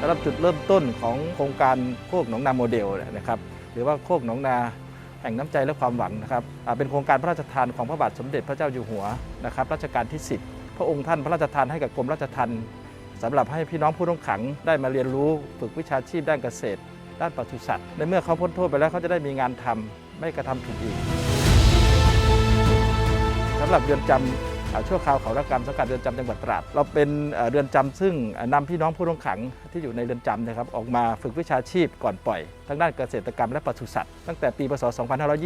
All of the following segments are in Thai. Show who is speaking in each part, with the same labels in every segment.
Speaker 1: สำหรับจุดเริ่มต้นของโครงการโคกหนองนาโมเดลนะครับหรือว่าโคกหนองนาแห่งน้ำใจและความหวังนะครับเป็นโครงการพระราชทานของพระบาทสมเด็จพระเจ้าอยู่หัวนะครับรัชกาลที่ 10 พระองค์ท่านพระราชทานให้กับกรมราชทัณฑ์สำหรับให้พี่น้องผู้ต้องขังได้มาเรียนรู้ฝึกวิชาชีพด้านเกษตร ด้านปศุสัตว์ในเมื่อเขาพ้นโทษไปแล้วเขาจะได้มีงานทำไม่กระทำผิดอีกสำหรับเรือนจำอ่า ชั่วคราวเขาระกรรมสังกัดเรือนจำจังหวัดตราด เราเป็นเรือนจำซึ่งอ่านำพี่น้องผู้ต้องขังที่อยู่ในเรือนจำนะครับออกมาฝึกวิชาชีพก่อนปล่อยทั้งด้านเกษตรกรรมและปศุสัตว์ตั้งแต่ปีพศ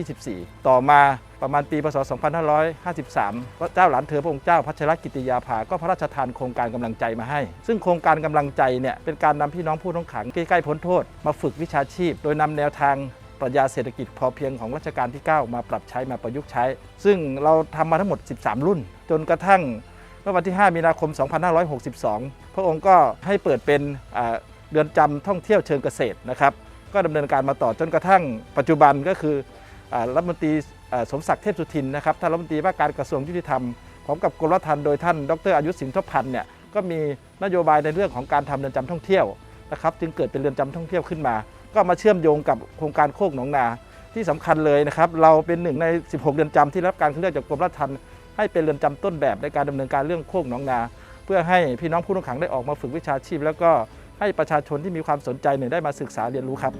Speaker 1: 2524 ต่อมาประมาณปีพศ 2553 พระเจ้าหลานเธอพระองค์เจ้าพัชรกิติยาภา ก็พระราชทานโครงการกำลังใจมาให้ ซึ่งโครงการกำลังใจเนี่ยเป็นการนำพี่น้องผู้ต้องขังใกล้ๆพ้นโทษ มาฝึกวิชาชีพ โดยนำแนวทางปรัชญาเศรษฐกิจพอเพียงของรัชกาลที่ 9 มาปรับใช้มาประยุกต์ใช้ ซึ่งเราทำมาทั้งหมด 13 รุ่น จนกระทั่งเมื่อวันที่ 5 มีนาคม 2562 พระองค์ก็ให้เปิดเป็นเรือนจำท่องเที่ยวเชิงเกษตรนะครับ ก็ดำเนินการมาต่อจนกระทั่งปัจจุบันก็คือรัฐมนตรีสมศักดิ์เทพสุทินนะครับท่านรัฐมนตรีว่าการกระทรวงยุติธรรมพร้อมกับกรมรัฐทัณฑ์โดยท่านดรอายุสินทพันธ์เนี่ยก็มีนโยบายในเรื่องของการทำเรือนจำท่องเที่ยวนะครับ จึงเกิดเป็นเรือนจำท่องเที่ยวขึ้นมา ก็มาเชื่อมโยงกับโครงการโคกหนองนาที่สำคัญเลยนะครับ เราเป็นหนึ่งใน 16 เรือนจำที่รับการคัดเลือกจากกรมราชทัณฑ์ ให้เป็นเรือนจำต้นแบบในการดำเนินการเรื่องโคกหนองนา เพื่อให้พี่น้องผู้ต้องขังได้ออกมาฝึกวิชาชีพ แล้วก็ให้ประชาชนที่มีความสนใจเนี่ยได้มาศึกษาเรียนรู้ครับ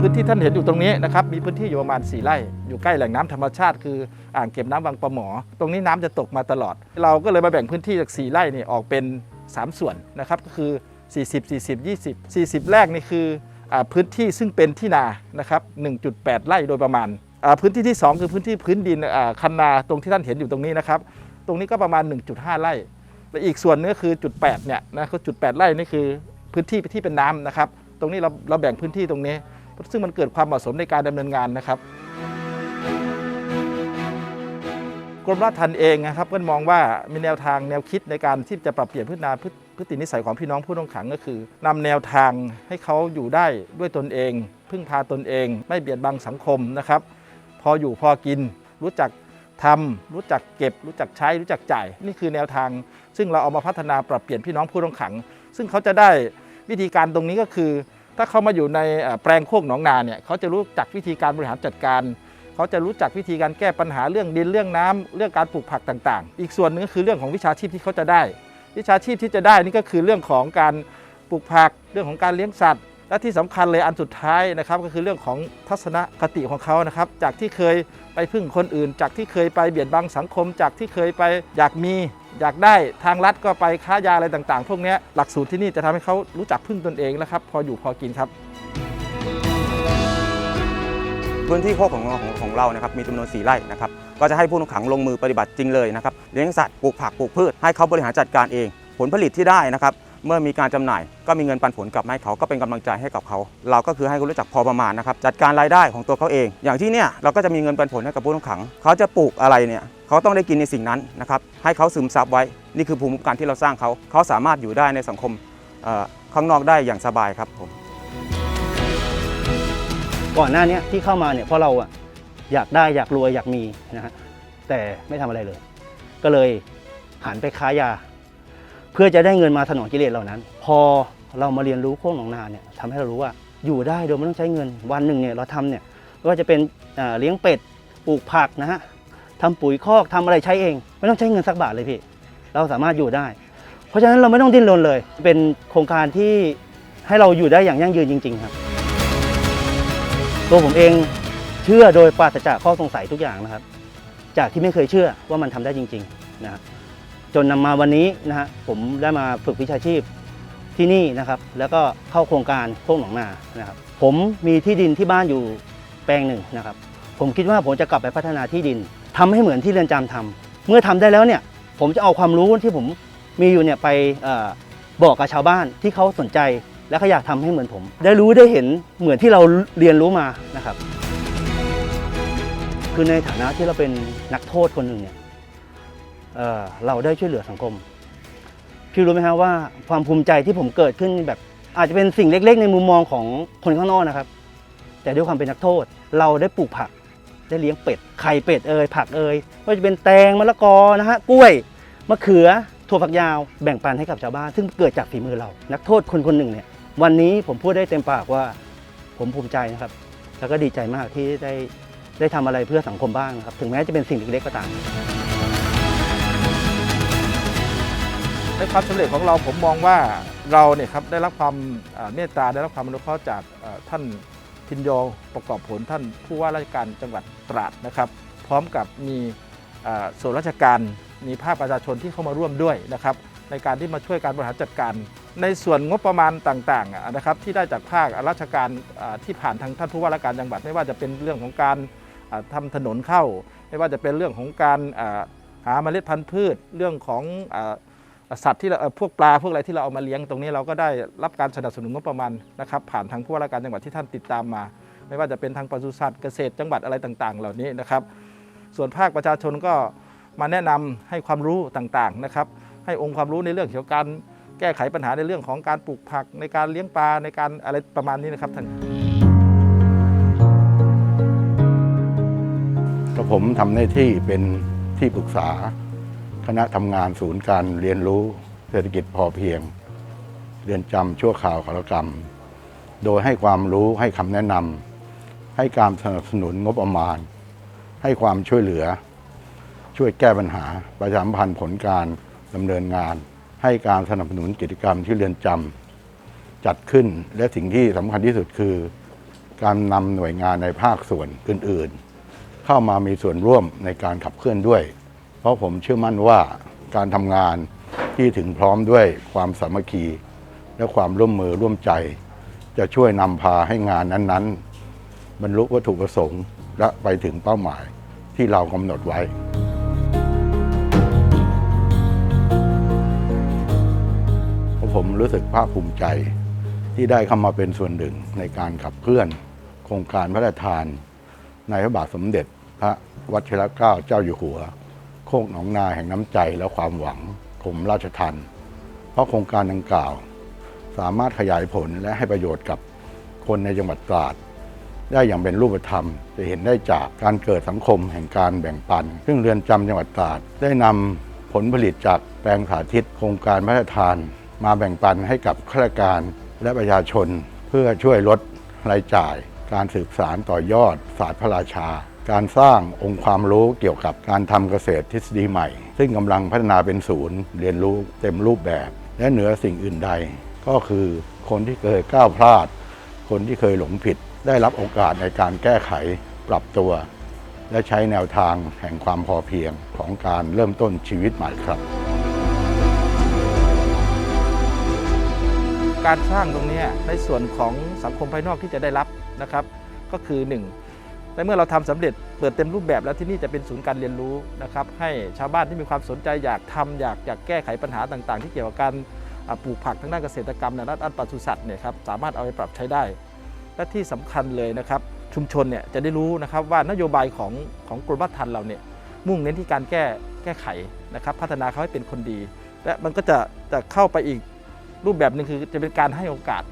Speaker 1: พื้นที่ท่านเห็นอยู่ตรงนี้นะครับมีพื้นที่อยู่ประมาณ 4 ไร่ อยู่ใกล้แหล่งน้ำธรรมชาติ คืออ่างเก็บน้ำวังปะหมอ ตรงนี้น้ำจะตกมาตลอด เราก็เลยมาแบ่งพื้นที่จาก 4 ไร่นี่ออกเป็น 3 ส่วนนะครับก็คือ 40 40 20 40 แรกนี่คืออพื้นที่ซึ่งเป็นที่นานะครับ1.8 ไร่โดยประมาณ พื้นที่ที่ 2 คือพื้นที่พื้นดินคันนาตรงที่ท่านเห็นอยู่ตรงนี้นะครับ ตรงนี้ก็ประมาณ 1.5 ไร่ และอีกส่วนนึงก็คือจุด8เนี่ยนะคือจุด 8 ไร่นี่คือพื้นที่ที่เป็นน้ำนะครับ ตรงนี้เราเราแบ่งพื้นที่ตรงนี้ ซึ่งมันเกิดความเหมาะสมในการดำเนินงานนะครับกรมราชทัณฑ์เองนะครับก็มองว่ามีแนวทางแนวคิดในการที่จะปรับเปลี่ยนพฤตินาพฤติพฤตินิสัยของพี่น้องผู้ต้องขังก็คือนำแนวทางให้เขาอยู่ได้ด้วยตนเอง พึ่งพาตนเอง ไม่เบียดบังสังคมนะครับ พออยู่พอกิน รู้จักทำรู้จักเก็บ รู้จักใช้รู้จักจ่าย นี่คือแนวทาง ซึ่งเราเอามาพัฒนาปรับเปลี่ยนพี่น้องผู้ต้องขัง ซึ่งเขาจะได้วิธีการตรงนี้ก็คือ ถ้าเขามาอยู่ในแปลงโคกหนองนาเนี่ยเขาจะรู้จักวิธีการบริหารจัดการ เขาจะรู้จักวิธีการแก้ปัญหาเรื่องดินเรื่องน้ำเรื่องการปลูกผักต่าง ๆ อีกส่วนหนึ่งก็คือเรื่องของวิชาชีพที่เขาจะได้ วิชาชีพที่จะได้นี่ก็คือเรื่องของการปลูกผัก เรื่องของการเลี้ยงสัตว์ และที่สำคัญเลยอันสุดท้ายนะครับก็คือเรื่องของทัศนคติของเขานะครับจากที่เคยไปพึ่งคนอื่น จากที่เคยไปเบียดบังสังคม จากที่เคยไปอยากมีอยากได้ทางรัฐก็ไปค้ายาอะไรต่าง ๆ พวกนี้หลักสูตรที่นี่จะทำให้เขารู้จักพึ่งตนเองแล้วครับพออยู่พอกินครับ
Speaker 2: พื้นที่โคกของของของเรานะครับมีจำนวน 4 ไร่นะครับก็จะให้ผู้ต้องขังลงมือปฏิบัติจริงเลยนะครับเลี้ยงสัตว์ปลูกผักปลูกพืชให้เขาบริหารจัดการเอง ผลผลิตที่ได้นะครับ เมื่อมีการจำหน่าย ก็มีเงินปันผลกลับมาให้เขาก็เป็นกำลังใจให้กับเขา เราก็คือให้เขารู้จักพอประมาณนะครับจัดการรายได้ของตัวเขาเอง อย่างที่เนี่ยเราก็จะมีเงินปันผลให้กับผู้ต้องขัง เขาจะปลูกอะไรเนี่ยเขาต้องได้กินในสิ่งนั้นนะครับให้เขาซึมซับไว้นี่คือภูมิคุ้มกันที่เราสร้างเขาเขาสามารถอยู่ได้ในสังคมข้างนอกได้อย่างสบายครับผม
Speaker 3: ก่อนหน้านี้ที่เข้ามาเนี่ยเพราะเราอะอยากได้อยากรวยอยากมีนะฮะแต่ไม่ทำอะไรเลย ก็เลยหันไปค้ายา เพื่อจะได้เงินมาถนอมกิเลสเหล่านั้น พอเรามาเรียนรู้โค้งหนองนาเนี่ยทำให้เรารู้ว่าอยู่ได้โดยไม่ต้องใช้เงินวันหนึ่งเนี่ยเราทำเนี่ยไม่ว่าจะเป็นเอ่อเลี้ยงเป็ดปลูกผักนะฮะทำปุ๋ยคอกทำอะไรใช้เอง ไม่ต้องใช้เงินสักบาทเลยพี่ เราสามารถอยู่ได้ เพราะฉะนั้นเราไม่ต้องดิ้นรนเลย เป็นโครงการที่ให้เราอยู่ได้อย่างยั่งยืนจริง ๆ ครับ ตัวผมเองเชื่อโดยปราศจากข้อสงสัยทุกอย่างนะครับ จากที่ไม่เคยเชื่อว่ามันทำได้จริง ๆ นะครับ จนนำมาวันนี้นะฮะผมได้มาฝึกวิชาชีพที่นี่นะครับ แล้วก็เข้าโครงการโค้งหนองนานะครับ ผมมีที่ดินที่บ้านอยู่แปลงหนึ่งนะครับ ผมคิดว่าผมจะกลับไปพัฒนาที่ดินทำให้เหมือนที่เรือนจำทำเมื่อทำได้แล้วเนี่ยผมจะเอาความรู้ที่ผมมีอยู่เนี่ยไปอบอกกับชาวบ้านที่เขาสนใจและเขาอยากทำให้เหมือนผม ได้รู้ได้เห็นเหมือนที่เราเรียนรู้มานะครับ คือในฐานะที่เราเป็นนักโทษคนหนึ่งเนี่ย เเราได้ช่วยเหลือสังคม พี่รู้ไหมครับว่าความภูมิใจที่ผมเกิดขึ้นแบบ อาจจะเป็นสิ่งเล็ก ๆ ในมุมมองของคนข้างนอกนะครับ แต่ด้วยความเป็นนักโทษ เราได้ปลูกผัก ได้เลี้ยงเป็ด ไข่เป็ดเอ่ยผักเอ่ยว่าจะเป็นแตงมะละกอนะฮะกล้วยมะเขือถั่วฝักยาวแบ่งปันให้กับชาวบ้าน ซึ่งเกิดจากฝีมือเรา นักโทษคนคนหนึ่งเนี่ย วันนี้ผมพูดได้เต็มปากว่า ผมภูมิใจนะครับ แล้วก็ดีใจมากที่ได้ได้ทำอะไรเพื่อสังคมบ้างนะครับ ถึงแม้จะเป็นสิ่งเล็กๆก็ตาม
Speaker 1: ในความสำเร็จของเราผมมองว่าเราเนี่ยครับได้รับความเมตตาได้รับความอนุเคราะห์จากท่านพินโยประกอบผลท่านผู้ว่าราชการจังหวัดตราดนะครับ พร้อมกับมีส่วนราชการมีภาคประชาชนที่เข้ามาร่วมด้วยนะครับ ในการที่มาช่วยการบริหารจัดการ ในส่วนงบประมาณต่างๆนะครับ ที่ได้จากภาคราชการที่ผ่านทางท่านผู้ว่าราชการจังหวัดไม่ว่าจะเป็นเรื่องของการอ่าทำถนนเข้า ไม่ว่าจะเป็นเรื่องของการอ่าหาเมล็ดพันธุ์พืช เรื่องของ สัตว์ที่เราพวกปลาพวกอะไรที่เราเอามาเลี้ยงตรงนี้เราก็ได้รับการสนับสนุนงบประมาณนะครับผ่านทางผู้ว่าราชการจังหวัดที่ท่านติดตามมา ไม่ว่าจะเป็นทางปศุสัตว์เกษตรจังหวัดอะไรต่างๆ เหล่านี้นะครับ ส่วนภาคประชาชนก็มาแนะนำให้ความรู้ต่างๆนะครับ ให้องค์ความรู้ในเรื่องเกี่ยวกับการแก้ไขปัญหาในเรื่องของการปลูกผักในการเลี้ยงปลาในการอะไรประมาณนี้นะครับท่าน
Speaker 4: ก็ผมทำหน้าที่เป็นที่ปรึกษา คณะทำงานศูนย์การเรียนรู้เศรษฐกิจพอเพียง เรือนจำชั่วข่าวขารกรรม โดยให้ความรู้ให้คำแนะนำให้การสนับสนุนงบประมาณ ให้ความช่วยเหลือ ช่วยแก้ปัญหาประชาสัมพันธ์ผลการดำเนินงาน ให้การสนับสนุนกิจกรรมที่เรือนจำจัดขึ้นและสิ่งที่สำคัญที่สุดคือ การนำหน่วยงานในภาคส่วนอื่น ๆ เข้ามามีส่วนร่วมในการขับเคลื่อนด้วย ราะผมเชื่อมั่นว่าการทำงานที่ถึงพร้อมด้วยความสามัคคี และความร่วมมือร่วมใจ จะช่วยนำพาให้งานนั้นๆ บรรลุวัตถุประสงค์ และไปถึงเป้าหมายที่เรากำหนดไว้ผมรู้สึกภาคภูมิใจที่ได้เข้ามาเป็นส่วนหนึ่งในการขับเคลื่อน โครงการพระราชทาน ในพระบาทสมเด็จพระวชิรเกล้าเจ้าอยู่หัว โคกหนองนาแห่งน้ำใจและความหวังกรมราชทัณฑ์เพราะโครงการดังกล่าว สามารถขยายผลและให้ประโยชน์กับคนในจังหวัดตราดได้อย่างเป็นรูปธรรม จะเห็นได้จากการเกิดสังคมแห่งการแบ่งปัน ซึ่งเรือนจำจังหวัดตราดได้นำผลผลิตจากแปลงสาธิต โครงการพระราชทาน มาแบ่งปันให้กับข้าราชการและประชาชน เพื่อช่วยลดรายจ่าย การสืบสารต่อยอดศาสตร์พระราชา การสร้างองค์ความรู้เกี่ยวกับการทำเกษตรทฤษฎีใหม่ ซึ่งกำลังพัฒนาเป็นศูนย์เรียนรู้เต็มรูปแบบ และเหนือสิ่งอื่นใด ก็คือคนที่เคยก้าวพลาด คนที่เคยหลงผิด ได้รับโอกาสในการแก้ไขปรับตัว และใช้แนวทางแห่งความพอเพียงของการเริ่มต้นชีวิตใหม่ครับ
Speaker 1: การสร้างตรงนี้ในส่วนของสังคมภายนอกที่จะได้รับนะครับ ก็คือ 1 ในเมื่อเราทำสำเร็จเปิดเต็มรูปแบบแล้วที่นี่จะเป็นศูนย์การเรียนรู้นะครับให้ชาวบ้านที่มีความสนใจอยากทำอยากอยากแก้ไขปัญหาต่างๆ ที่เกี่ยวกับการปลูกผักทางด้านเกษตรกรรมในด้านปศุสัตว์เนี่ยครับสามารถเอาไปปรับใช้ได้ และที่สำคัญเลยนะครับชุมชนเนี่ยจะได้รู้นะครับว่านโยบายของของกรมราชทัณฑ์เราเนี่ยมุ่งเน้นที่การแก้แก้ไขนะครับพัฒนาเขาให้เป็นคนดี และมันก็จะจะเข้าไปอีกรูปแบบหนึ่งคือจะเป็นการให้โอกาส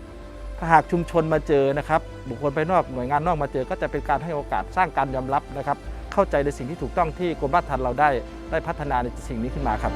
Speaker 1: ถ้าหากชุมชนมาเจอนะครับ บุคคลภายนอกหน่วยงานนอกมาเจอ ก็จะเป็นการให้โอกาสสร้างการยอมรับนะครับ เข้าใจในสิ่งที่ถูกต้องที่กรมราชทัณฑ์เราได้ได้พัฒนาในสิ่งนี้ขึ้นมาครับ